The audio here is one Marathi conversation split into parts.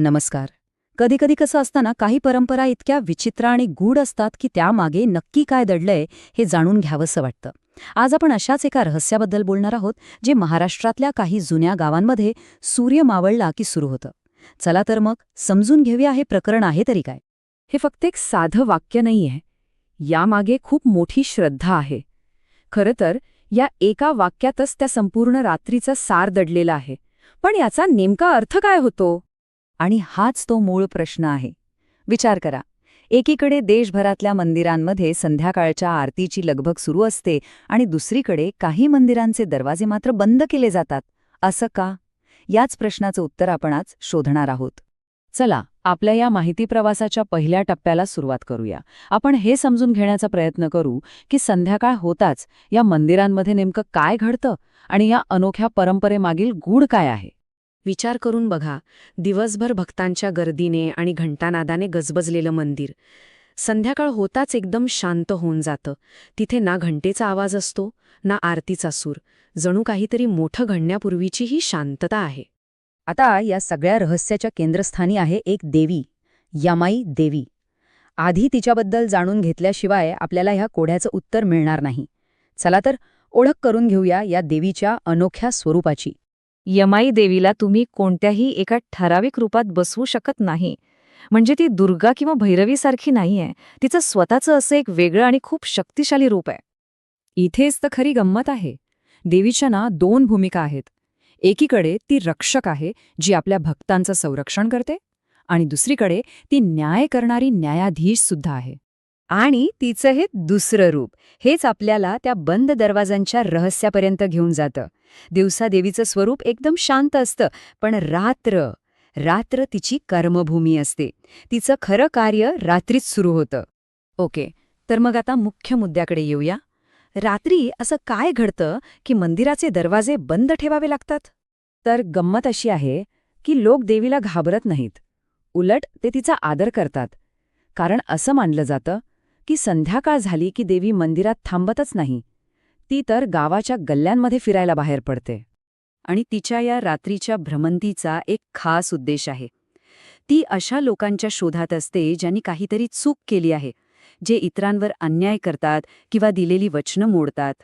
नमस्कार. कधीकधी कसं असताना काही परंपरा इतक्या विचित्र आणि गूढ असतात की त्यामागे नक्की काय दडलंय हे जाणून घ्यावंसं वाटतं. आज आपण अशाच एका रहस्याबद्दल बोलणार आहोत जे महाराष्ट्रातल्या काही जुन्या गावांमध्ये सूर्य मावळला की सुरू होतं. चला तर मग समजून घेऊया हे प्रकरण आहे तरी काय. हे फक्त एक साधं वाक्य नाहीये. यामागे खूप मोठी श्रद्धा आहे. खरं तर या एका वाक्यातच त्या संपूर्ण रात्रीचा सार दडलेला आहे. पण याचा नेमका अर्थ काय होतो? आणि हाच तो मूळ प्रश्न आहे. विचार करा. एकीकडे देशभरातल्या मंदिरांमध्ये संध्याकाळच्या आरतीची लगभग सुरू असते आणि दुसरीकडे काही मंदिरांचे दरवाजे मात्र बंद केले जातात. असं का? याच प्रश्नाचं उत्तर आपण आज शोधणार आहोत. चला आपल्या या माहिती प्रवासाच्या पहिल्या टप्प्याला सुरुवात करूया. आपण हे समजून घेण्याचा प्रयत्न करू की संध्याकाळ होताच या मंदिरांमध्ये नेमकं काय घडतं आणि या अनोख्या परंपरेमागील गूढ काय आहे? विचार करून बघा. दिवसभर भक्तांच्या गर्दीने आणि घंटानादाने गजबजलेलं मंदिर. संध्याकाळ होताच एकदम शांत होऊन जातं. तिथे ना घंटेचा आवाज असतो ना आरतीचा सूर. जणू काहीतरी मोठं घडण्यापूर्वीची ही शांतता आहे. आता या सगळ्या रहस्याच्या केंद्रस्थानी आहे एक देवी यमाई देवी. आधी तिच्याबद्दल जाणून घेतल्याशिवाय आपल्याला ह्या कोड्याचं उत्तर मिळणार नाही. चला तर ओळख करून घेऊया या देवीच्या अनोख्या स्वरूपाची. यमाई देवीला तुम्ही कोणत्याही एका ठराविक रूपात बसवू शकत नाही. म्हणजे ती दुर्गा किंवा भैरवीसारखी नाहीये. तिचं स्वतःचं असं एक वेगळं आणि खूप शक्तिशाली रूप आहे. इथेच तर खरी गंमत आहे. देवीच्या ना दोन भूमिका आहेत. एकीकडे ती रक्षक आहे जी आपल्या भक्तांचं संरक्षण करते आणि दुसरीकडे ती न्याय करणारी न्यायाधीश सुद्धा आहे. आणि तिचं हे दुसरं रूप हेच आपल्याला त्या बंद दरवाजांच्या रहस्यापर्यंत घेऊन जातं. दिवसा देवीचं स्वरूप एकदम शांत असतं पण रात्र रात्र तिची कर्मभूमी असते. तिचं खरं कार्य रात्रीच सुरू होतं. ओके तर मग आता मुख्य मुद्द्याकडे येऊया. रात्री असं काय घडतं की मंदिराचे दरवाजे बंद ठेवावे लागतात? तर गंमत अशी आहे की लोक देवीला घाबरत नाहीत. उलट ते तिचा आदर करतात. कारण असं मानलं जातं की संध्याकाळ झाली की देवी मंदिरात थांबतच नाही. ती तर गावाच्या गल्ल्यांमध्ये फिरायला बाहेर पडते. आणि तिच्या या रात्रीच्या भ्रमंतीचा एक खास उद्देश आहे. ती अशा लोकांच्या शोधात असते ज्यांनी काहीतरी चूक केली आहे जे इतरांवर अन्याय करतात किंवा दिलेली वचनं मोडतात.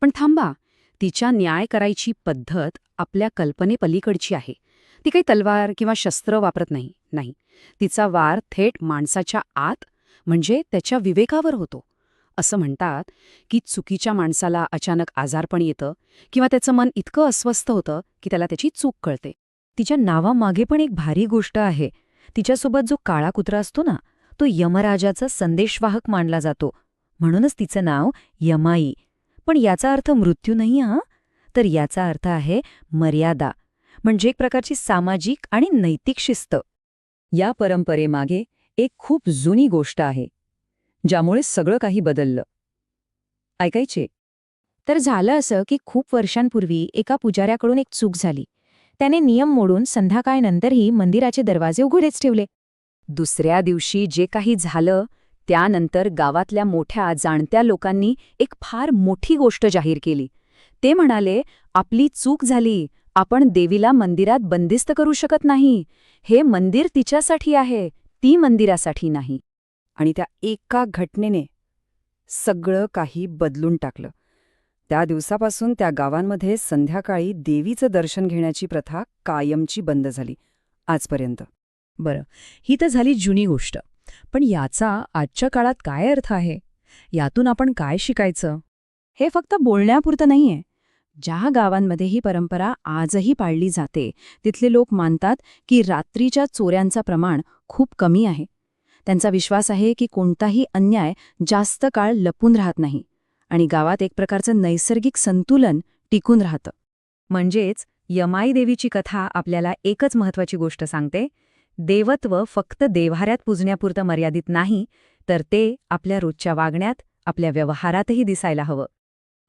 पण थांबा तिच्या न्याय करायची पद्धत आपल्या कल्पनेपलीकडची आहे. ती काही तलवार किंवा शस्त्र वापरत नाही नाही. तिचा वार थेट माणसाच्या आत म्हणजे त्याच्या विवेकावर होतो. असं म्हणतात की चुकीच्या माणसाला अचानक आजारपण येतं किंवा त्याचं मन इतकं अस्वस्थ होतं की त्याला त्याची चूक कळते. तिच्या नावामागे पण एक भारी गोष्ट आहे. तिच्यासोबत जो काळा कुत्रा असतो ना तो यमराजाचा संदेशवाहक मानला जातो. म्हणूनच तिचं नाव यमाई. पण याचा अर्थ मृत्यू नाही हा? तर याचा अर्थ आहे मर्यादा. म्हणजे एक प्रकारची सामाजिक आणि नैतिक शिस्त. या परंपरेमागे एक खूप जुनी गोष्ट आहे ज्यामुळे सगळं काही बदललं. ऐकायचे? तर झालं असं की खूप वर्षांपूर्वी एका पुजाऱ्याकडून एक चूक झाली. त्याने नियम मोडून संध्याकाळनंतरही मंदिराचे दरवाजे उघडेच ठेवले. दुसऱ्या दिवशी जे काही झालं त्यानंतर गावातल्या मोठ्या जाणत्या लोकांनी एक फार मोठी गोष्ट जाहीर केली. ते म्हणाले आपली चूक झाली. आपण देवीला मंदिरात बंदिस्त करू शकत नाही. हे मंदिर तिच्यासाठी आहे. ती मंदिरासाठी नाही. आणि त्या एका घटनेने सगळं काही बदलून टाकलं. त्या दिवसापासून त्या गावांमध्ये संध्याकाळी देवीचं दर्शन घेण्याची प्रथा कायमची बंद झाली. आजपर्यंत. बरं ही तर झाली जुनी गोष्ट. पण याचा आजच्या काळात काय अर्थ आहे? यातून आपण काय शिकायचं? हे फक्त बोलण्यापुरतं नाहीये. ज्या गावांमध्ये ही परंपरा आजही पाळली जाते तिथले लोक मानतात की रात्रीच्या चोऱ्यांचा प्रमाण खूप कमी आहे. त्यांचा विश्वास आहे की कोणताही अन्याय जास्त काळ लपून राहत नाही आणि गावात एक प्रकारचं नैसर्गिक संतुलन टिकून राहतं. म्हणजेच यमाई देवीची कथा आपल्याला एकच महत्वाची गोष्ट सांगते. देवत्व फक्त देव्हाऱ्यात पुजण्यापुरतं मर्यादित नाही तर ते आपल्या रोजच्या वागण्यात आपल्या व्यवहारातही दिसायला हवं.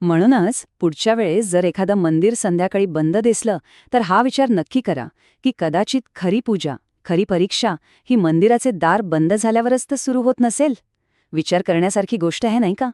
म्हणूनच पुढच्या वेळेस जर एखादं मंदिर संध्याकाळी बंद दिसलं तर हा विचार नक्की करा की कदाचित खरी पूजा खरी परीक्षा ही मंदिराचे दार बंद झाल्यावरच तर सुरू होत नसेल? विचार करण्यासारखी गोष्ट आहे नाही का?